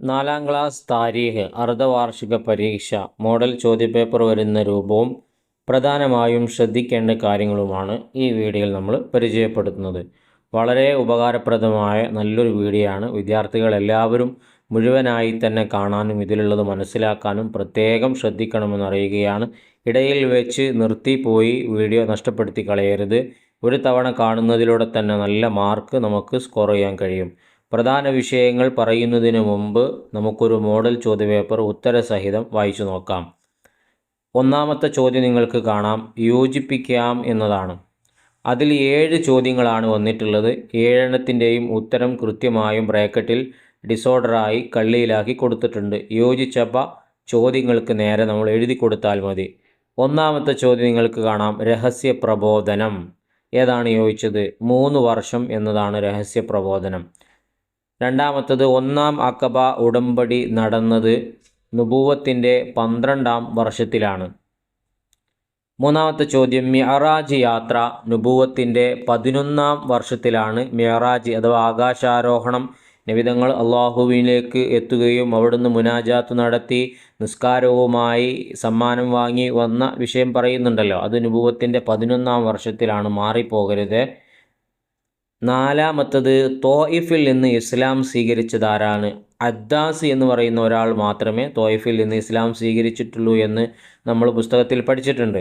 നാലാം ക്ലാസ് താരീഖ് അർദ്ധവാർഷിക പരീക്ഷ മോഡൽ ചോദ്യപേപ്പർ വരുന്ന രൂപവും പ്രധാനമായും ശ്രദ്ധിക്കേണ്ട കാര്യങ്ങളുമാണ് ഈ വീഡിയോയിൽ നമ്മൾ പരിചയപ്പെടുത്തുന്നത്. വളരെ ഉപകാരപ്രദമായ നല്ലൊരു വീഡിയോ ആണ്. വിദ്യാർത്ഥികൾ എല്ലാവരും മുഴുവനായി തന്നെ കാണാനും ഇതിലുള്ളത് മനസ്സിലാക്കാനും പ്രത്യേകം ശ്രദ്ധിക്കണമെന്ന് അറിയുകയാണ്. ഇടയിൽ വെച്ച് നിർത്തിപ്പോയി വീഡിയോ നഷ്ടപ്പെടുത്തി കളയരുത്. ഒരു തവണ കാണുന്നതിലൂടെ തന്നെ നല്ല മാർക്ക് നമുക്ക് സ്കോർ ചെയ്യാൻ കഴിയും. പ്രധാന വിഷയങ്ങൾ പറയുന്നതിന് മുമ്പ് നമുക്കൊരു മോഡൽ ചോദ്യപേപ്പർ ഉത്തരസഹിതം വായിച്ചു നോക്കാം. ഒന്നാമത്തെ ചോദ്യം നിങ്ങൾക്ക് കാണാം. യോജിപ്പിക്കാം എന്നതാണ്. അതിൽ ഏഴ് ചോദ്യങ്ങളാണ് വന്നിട്ടുള്ളത്. ഏഴെണ്ണത്തിന്റെയും ഉത്തരം കൃത്യമായും ബ്രാക്കറ്റിൽ ഡിസോർഡറായി കള്ളിയിലാക്കി കൊടുത്തിട്ടുണ്ട്. യോജിച്ചപ്പ ചോദ്യങ്ങൾക്ക് നേരെ നമ്മൾ എഴുതി കൊടുത്താൽ മതി. ഒന്നാമത്തെ ചോദ്യം നിങ്ങൾക്ക് കാണാം. രഹസ്യ പ്രബോധനം. ഏതാണ് യോജിച്ചത്? മൂന്ന് വർഷം എന്നതാണ് രഹസ്യ പ്രബോധനം. രണ്ടാമത്തത് ഒന്നാം അക്കബ ഉടമ്പടി നടന്നത് നുപൂവത്തിന്റെ പന്ത്രണ്ടാം വർഷത്തിലാണ്. മൂന്നാമത്തെ ചോദ്യം മിയറാജ് യാത്ര നുപൂവത്തിന്റെ പതിനൊന്നാം വർഷത്തിലാണ്. മിയറാജ് അഥവാ ആകാശാരോഹണം നിവിധങ്ങൾ അള്ളാഹുവിലേക്ക് എത്തുകയും അവിടുന്ന് മുനാജാത്ത് നടത്തി നിസ്കാരവുമായി സമ്മാനം വാങ്ങി വന്ന വിഷയം പറയുന്നുണ്ടല്ലോ. അത് നുപൂവത്തിന്റെ പതിനൊന്നാം വർഷത്തിലാണ്. മാറിപ്പോകരുത്. നാലാമത്തത് തോയിഫിൽ നിന്ന് ഇസ്ലാം സ്വീകരിച്ചതാരാണ്? അദ്ദാസ് എന്ന് പറയുന്ന ഒരാൾ മാത്രമേ തോയിഫിൽ നിന്ന് ഇസ്ലാം സ്വീകരിച്ചിട്ടുള്ളൂ എന്ന് നമ്മൾ പുസ്തകത്തിൽ പഠിച്ചിട്ടുണ്ട്.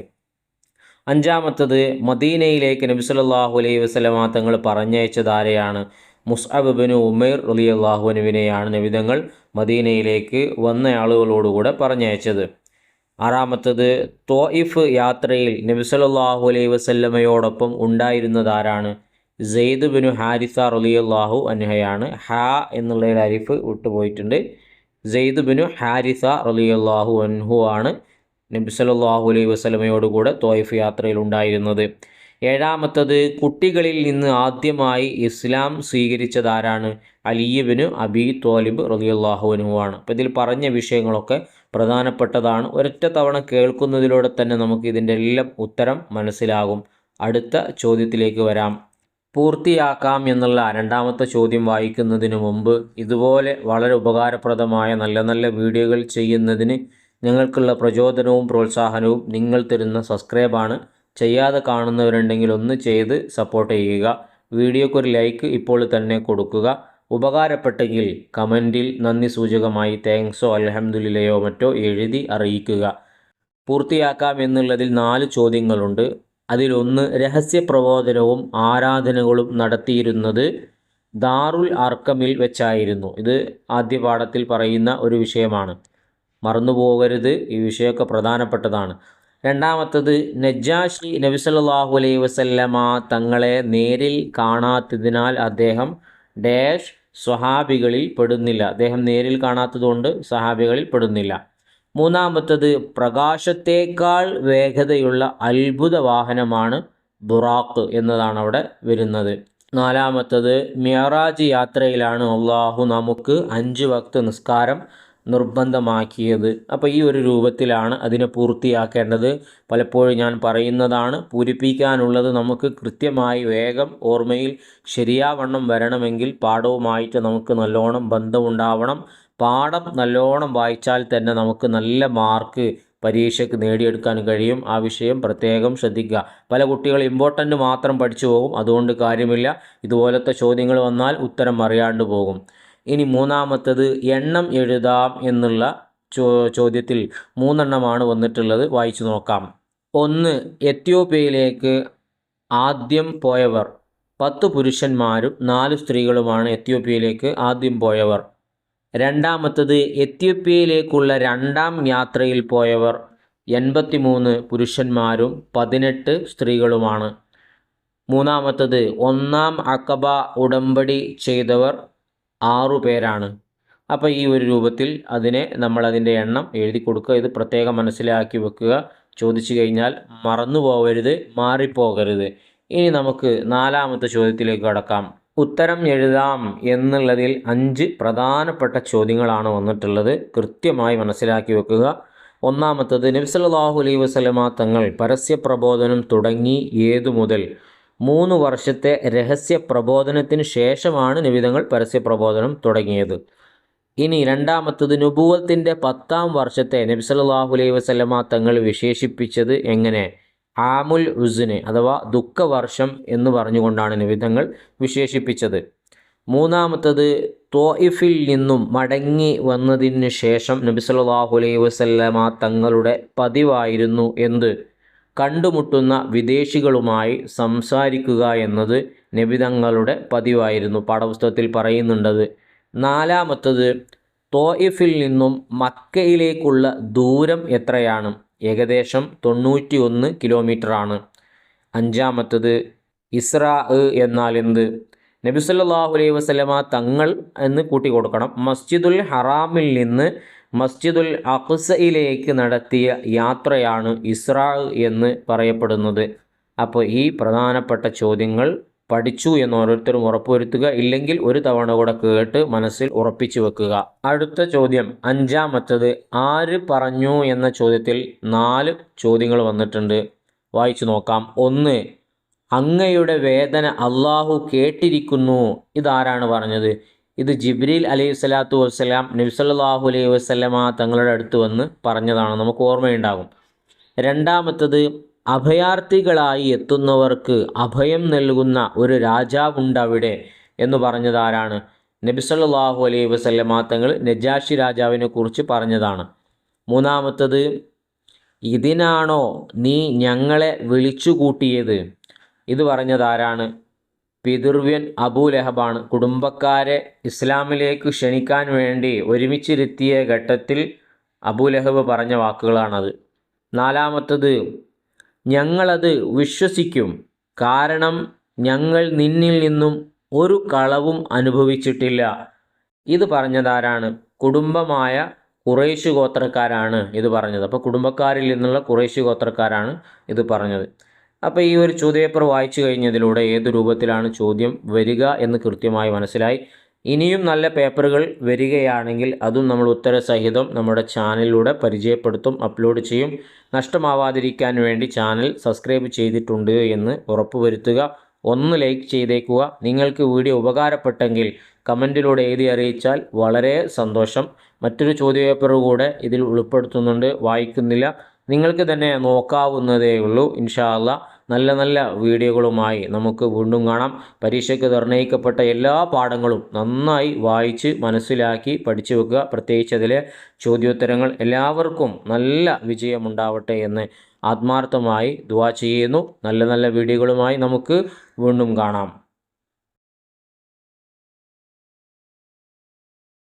അഞ്ചാമത്തത് മദീനയിലേക്ക് നബി സല്ലല്ലാഹു അലൈഹി വസല്ലമ തങ്ങൾ പറഞ്ഞയച്ചതാരെയാണ്? മുസ്അബ് ഉമേർ റലി അള്ളാഹുനുവിനെയാണ് നബിതങ്ങൾ മദീനയിലേക്ക് വന്ന ആളുകളോടുകൂടെ പറഞ്ഞയച്ചത്. ആറാമത്തത് തോയിഫ് യാത്രയിൽ നബി സല്ലല്ലാഹു അലൈഹി വസല്ലമയോടൊപ്പം ഉണ്ടായിരുന്നതാരാണ്? സെയ്ദ് ബിനു ഹാരിസ റലിയല്ലാഹു അൻഹയാണ്. ഹ എന്നുള്ളതിൽ അരിഫ് വിട്ടുപോയിട്ടുണ്ട്. സെയ്ദ് ബിനു ഹാരിസ റലിയല്ലാഹു അൻഹു ആണ് നബി സല്ലല്ലാഹു അലൈഹി വസ്ലമയോടുകൂടെ തോയിഫ് യാത്രയിൽ ഉണ്ടായിരുന്നത്. ഏഴാമത്തത് കുട്ടികളിൽ നിന്ന് ആദ്യമായി ഇസ്ലാം സ്വീകരിച്ചതാരാണ് അലിയബിന് അബി തോലിബ് റലിയല്ലാഹു അനുവാണ് അപ്പോൾ ഇതിൽ പറഞ്ഞ വിഷയങ്ങളൊക്കെ പ്രധാനപ്പെട്ടതാണ്. ഒരൊറ്റ തവണ കേൾക്കുന്നതിലൂടെ തന്നെ നമുക്ക് ഇതിന്റെ എല്ലാം ഉത്തരം മനസ്സിലാകും. അടുത്ത ചോദ്യത്തിലേക്ക് വരാം. പൂർത്തിയാക്കാം എന്നുള്ള രണ്ടാമത്തെ ചോദ്യം വായിക്കുന്നതിന് മുമ്പ് ഇതുപോലെ വളരെ ഉപകാരപ്രദമായ നല്ല നല്ല വീഡിയോകൾ ചെയ്യുന്നതിന് ഞങ്ങൾക്കുള്ള പ്രചോദനവും പ്രോത്സാഹനവും നിങ്ങൾ തരുന്ന സബ്സ്ക്രൈബാണ്. ചെയ്യാതെ കാണുന്നവരുണ്ടെങ്കിൽ ഒന്ന് ചെയ്ത് സപ്പോർട്ട് ചെയ്യുക. വീഡിയോക്ക് ഒരു ലൈക്ക് ഇപ്പോൾ തന്നെ കൊടുക്കുക. ഉപകാരപ്പെട്ടെങ്കിൽ കമന്റിൽ നന്ദി സൂചകമായി താങ്ക്സോ അലഹമുല്ലയോ മറ്റോ എഴുതി അറിയിക്കുക. പൂർത്തിയാക്കാം എന്നുള്ളതിൽ നാല് ചോദ്യങ്ങളുണ്ട്. അതിലൊന്ന് രഹസ്യ പ്രബോധനവും ആരാധനകളും നടത്തിയിരുന്നത് ദാറുൽ അർക്കമിൽ വെച്ചായിരുന്നു. ഇത് ആദ്യ പാഠത്തിൽ പറയുന്ന ഒരു വിഷയമാണ്. മറന്നു പോകരുത് ഈ വിഷയമൊക്കെ പ്രധാനപ്പെട്ടതാണ്. രണ്ടാമത്തത് നജാഷി നബി സല്ലല്ലാഹു അലൈഹി വസല്ലമ തങ്ങളെ നേരിൽ കാണാത്തതിനാൽ അദ്ദേഹം ഡാഷ് സ്വഹാബികളിൽ പെടുന്നില്ല. അദ്ദേഹം നേരിൽ കാണാത്തതുകൊണ്ട് സഹാബികളിൽ പെടുന്നില്ല. മൂന്നാമത്തത് പ്രകാശത്തേക്കാൾ വേഗതയുള്ള അത്ഭുത വാഹനമാണ് ബുറാഖ് എന്നതാണ് അവിടെ വരുന്നത്. നാലാമത്തത് മിയറാജ് യാത്രയിലാണ് അള്ളാഹു നമുക്ക് അഞ്ച് വക്ത് നിസ്കാരം നിർബന്ധമാക്കിയത്. അപ്പോൾ ഈ ഒരു രൂപത്തിലാണ് അതിനെ പൂർത്തിയാക്കേണ്ടത്. പലപ്പോഴും ഞാൻ പറയുന്നതാണ് പൂരിപ്പിക്കാനുള്ളത് നമുക്ക് കൃത്യമായി വേഗം ഓർമ്മയിൽ ശരിയാവണ്ണം വരണമെങ്കിൽ പാഠവുമായിട്ട് നമുക്ക് നല്ലോണം ബന്ധമുണ്ടാവണം. പാഠം നല്ലോണം വായിച്ചാൽ തന്നെ നമുക്ക് നല്ല മാർക്ക് പരീക്ഷയ്ക്ക് നേടിയെടുക്കാൻ കഴിയും. ആ വിഷയം പ്രത്യേകം ശ്രദ്ധിക്കുക. പല കുട്ടികൾ ഇമ്പോർട്ടന്റ് മാത്രം പഠിച്ചു പോകും. അതുകൊണ്ട് കാര്യമില്ല. ഇതുപോലത്തെ ചോദ്യങ്ങൾ വന്നാൽ ഉത്തരം അറിയാണ്ട് പോകും. ഇനി മൂന്നാമത്തത് എണ്ണം എഴുതാം എന്നുള്ള ചോ ചോദ്യത്തിൽ മൂന്നെണ്ണമാണ് വന്നിട്ടുള്ളത്. വായിച്ചു നോക്കാം. ഒന്ന് എത്യോപ്യയിലേക്ക് ആദ്യം പോയവർ. പത്ത് പുരുഷന്മാരും നാല് സ്ത്രീകളുമാണ് എത്യോപ്യയിലേക്ക് ആദ്യം പോയവർ. രണ്ടാമത്തത് എത്യോപ്യയിലേക്കുള്ള രണ്ടാം യാത്രയിൽ പോയവർ എൺപത്തിമൂന്ന് പുരുഷന്മാരും പതിനെട്ട് സ്ത്രീകളുമാണ്. മൂന്നാമത്തത് ഒന്നാം അക്കബ ഉടമ്പടി ചെയ്തവർ ആറു പേരാണ്. അപ്പോൾ ഈ ഒരു രൂപത്തിൽ അതിനെ നമ്മൾ അതിന്റെ എണ്ണം എഴുതി കൊടുക്കുക. ഇത് പ്രത്യേകം മനസ്സിലാക്കി വെക്കുക. ചോദിച്ചു കഴിഞ്ഞാൽ മറന്നു പോകരുത് മാറിപ്പോകരുത്. ഇനി നമുക്ക് നാലാമത്തെ ചോദ്യത്തിലേക്ക് കടക്കാം. ഉത്തരം എഴുതാം എന്നുള്ളതിൽ അഞ്ച് പ്രധാനപ്പെട്ട ചോദ്യങ്ങളാണ് വന്നിട്ടുള്ളത്. കൃത്യമായി മനസ്സിലാക്കി വെക്കുക. ഒന്നാമത്തത് നബ്സല്ലാഹു അലൈ വസ്ലമ തങ്ങൾ പരസ്യ പ്രബോധനം തുടങ്ങി ഏതു മുതൽ? മൂന്ന് വർഷത്തെ രഹസ്യ പ്രബോധനത്തിന് ശേഷമാണ് നിബിതങ്ങൾ പരസ്യ പ്രബോധനം തുടങ്ങിയത്. ഇനി രണ്ടാമത്തത് നുബൂവത്തിന്റെ പത്താം വർഷത്തെ നബി അലൈ വസ്ലമ തങ്ങൾ വിശേഷിപ്പിച്ചത് എങ്ങനെ? ആമുൽ ഉസിന് അഥവാ ദുഃഖവർഷം എന്ന് പറഞ്ഞുകൊണ്ടാണ് നിവിധങ്ങൾ വിശേഷിപ്പിച്ചത്. മൂന്നാമത്തത് തോയിഫിൽ നിന്നും മടങ്ങി വന്നതിന് ശേഷം നബി സല്ലല്ലാഹു അലൈഹി വസല്ലമ തങ്ങളുടെ പതിവായിരുന്നു എന്ത്? കണ്ടുമുട്ടുന്ന വിദേശികളുമായി സംസാരിക്കുക എന്നത് നബിതങ്ങളുടെ പതിവായിരുന്നു. പാഠപുസ്തകത്തിൽ പറയുന്നുണ്ടത്. നാലാമത്തത് തോയിഫിൽ നിന്നും മക്കയിലേക്കുള്ള ദൂരം എത്രയാണ്? ഏകദേശം തൊണ്ണൂറ്റി ഒന്ന് കിലോമീറ്ററാണ്. അഞ്ചാമത്തത് ഇസ്രാ എന്നാൽ എന്ത്? നബി സല്ലാഹു അലൈഹി വസ്ലമ തങ്ങൾ എന്ന് കൂട്ടി കൊടുക്കണം മസ്ജിദുൽ ഹറാമിൽ നിന്ന് മസ്ജിദുൽ അഖ്സയിലേക്ക് നടത്തിയ യാത്രയാണ് ഇസ്രാ എന്ന് പറയപ്പെടുന്നത്. അപ്പോൾ ഈ പ്രധാനപ്പെട്ട ചോദ്യങ്ങൾ പഠിച്ചു എന്ന് ഓരോരുത്തരും ഉറപ്പുവരുത്തുക ഇല്ലെങ്കിൽ ഒരു തവണ കൂടെ കേട്ട് മനസ്സിൽ ഉറപ്പിച്ചു വെക്കുക. അടുത്ത ചോദ്യം അഞ്ചാമത്തത് ആര് പറഞ്ഞു എന്ന ചോദ്യത്തിൽ നാല് ചോദ്യങ്ങൾ വന്നിട്ടുണ്ട്. വായിച്ചു നോക്കാം. ഒന്ന് അങ്ങയുടെ വേദന അള്ളാഹു കേട്ടിരിക്കുന്നു. ഇതാരാണ് പറഞ്ഞത്? ഇത് ജിബ്രീൽ അലൈഹി സ്വലാത്തു വസ്സലാം നബ്സല്ലാഹു അലൈഹി വസ്ലമ തങ്ങളുടെ അടുത്ത് വന്ന് പറഞ്ഞതാണ്. നമുക്ക് ഓർമ്മയുണ്ടാകും. രണ്ടാമത്തത് അഭയാർത്ഥികളായി എത്തുന്നവർക്ക് അഭയം നൽകുന്ന ഒരു രാജാവുണ്ടവിടെ എന്ന് പറഞ്ഞത് ആരാണ് നബി സല്ലല്ലാഹു അലൈഹി വസല്ലമ തങ്ങൾ നജാഷി രാജാവിനെ കുറിച്ച് പറഞ്ഞതാണ്. മൂന്നാമത്തത് ഇതിനാണോ നീ ഞങ്ങളെ വിളിച്ചു കൂട്ടിയത് ഇത് പറഞ്ഞതാരാണ്? പിതൃവ്യൻ അബൂ ലഹബാണ്. കുടുംബക്കാരെ ഇസ്ലാമിലേക്ക് ക്ഷണിക്കാൻ വേണ്ടി ഒരുമിച്ചിരുത്തിയ ഘട്ടത്തിൽ അബൂലഹബ് പറഞ്ഞ വാക്കുകളാണത്. നാലാമത്തത് ഞങ്ങളത് വിശ്വസിക്കും. കാരണം ഞങ്ങൾ നിന്നിൽ നിന്നും ഒരു കളവും അനുഭവിച്ചിട്ടില്ല. ഇത് പറഞ്ഞതാരാണ്? കുടുംബമായ കുറേശ് ഗോത്രക്കാരാണ് ഇത് പറഞ്ഞത്. അപ്പോൾ കുടുംബക്കാരിൽ നിന്നുള്ള കുറേശ് ഗോത്രക്കാരാണ് ഇത് പറഞ്ഞത്. അപ്പോൾ ഈ ഒരു ചോദ്യപേപ്പർ വായിച്ചു കഴിഞ്ഞതിലൂടെ ഏത് രൂപത്തിലാണ് ചോദ്യം വരിക എന്ന് കൃത്യമായി മനസ്സിലായി. ഇനിയും നല്ല പേപ്പറുകൾ വരികയാണെങ്കിൽ അതും നമ്മൾ ഉത്തരസഹിതം നമ്മുടെ ചാനലിലൂടെ പരിചയപ്പെടുത്തും അപ്ലോഡ് ചെയ്യും. നഷ്ടമാവാതിരിക്കാൻ വേണ്ടി ചാനൽ സബ്സ്ക്രൈബ് ചെയ്തിട്ടുണ്ട് എന്ന് ഉറപ്പുവരുത്തുക. ഒന്ന് ലൈക്ക് ചെയ്തേക്കുക. നിങ്ങൾക്ക് വീഡിയോ ഉപകാരപ്പെട്ടെങ്കിൽ കമന്റിലൂടെ എഴുതി അറിയിച്ചാൽ വളരെ സന്തോഷം. മറ്റൊരു ചോദ്യപേപ്പർ കൂടെ ഇതിൽ ഉൾപ്പെടുത്തുന്നുണ്ട്. വായിക്കുന്നില്ല. നിങ്ങൾക്ക് തന്നെ നോക്കാവുന്നതേ ഉള്ളൂ. ഇൻഷാ നല്ല നല്ല വീഡിയോകളുമായി നമുക്ക് വീണ്ടും കാണാം. പരീക്ഷയ്ക്ക് നിർണയിക്കപ്പെട്ട എല്ലാ പാഠങ്ങളും നന്നായി വായിച്ച് മനസ്സിലാക്കി പഠിച്ചു വെക്കുക. പ്രത്യേകിച്ച് അതിലെ ചോദ്യോത്തരങ്ങൾ എല്ലാവർക്കും നല്ല വിജയമുണ്ടാവട്ടെ എന്ന് ആത്മാർത്ഥമായി ദുവാ ചെയ്യുന്നു. നല്ല നല്ല വീഡിയോകളുമായി നമുക്ക് വീണ്ടും കാണാം.